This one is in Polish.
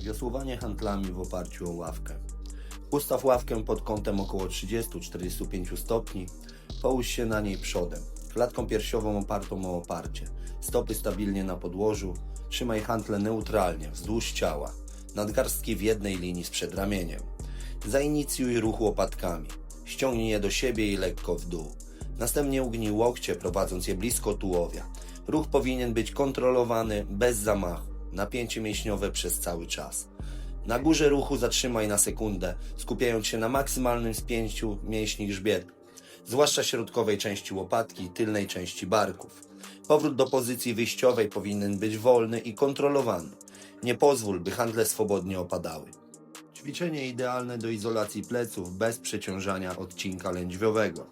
Wiosłowanie handlami w oparciu o ławkę. Ustaw ławkę pod kątem około 30-45 stopni. Połóż się na niej przodem, klatką piersiową opartą o oparcie. Stopy stabilnie na podłożu. Trzymaj hantle neutralnie, wzdłuż ciała. Nadgarstki w jednej linii z przedramieniem. Zainicjuj ruch łopatkami. Ściągnij je do siebie i lekko w dół. Następnie ugnij łokcie, prowadząc je blisko tułowia. Ruch powinien być kontrolowany, bez zamachu. Napięcie mięśniowe przez cały czas. Na górze ruchu zatrzymaj na sekundę, skupiając się na maksymalnym spięciu mięśni grzbietu, zwłaszcza środkowej części łopatki i tylnej części barków. Powrót do pozycji wyjściowej powinien być wolny i kontrolowany. Nie pozwól, by handle swobodnie opadały. Ćwiczenie idealne do izolacji pleców bez przeciążania odcinka lędźwiowego.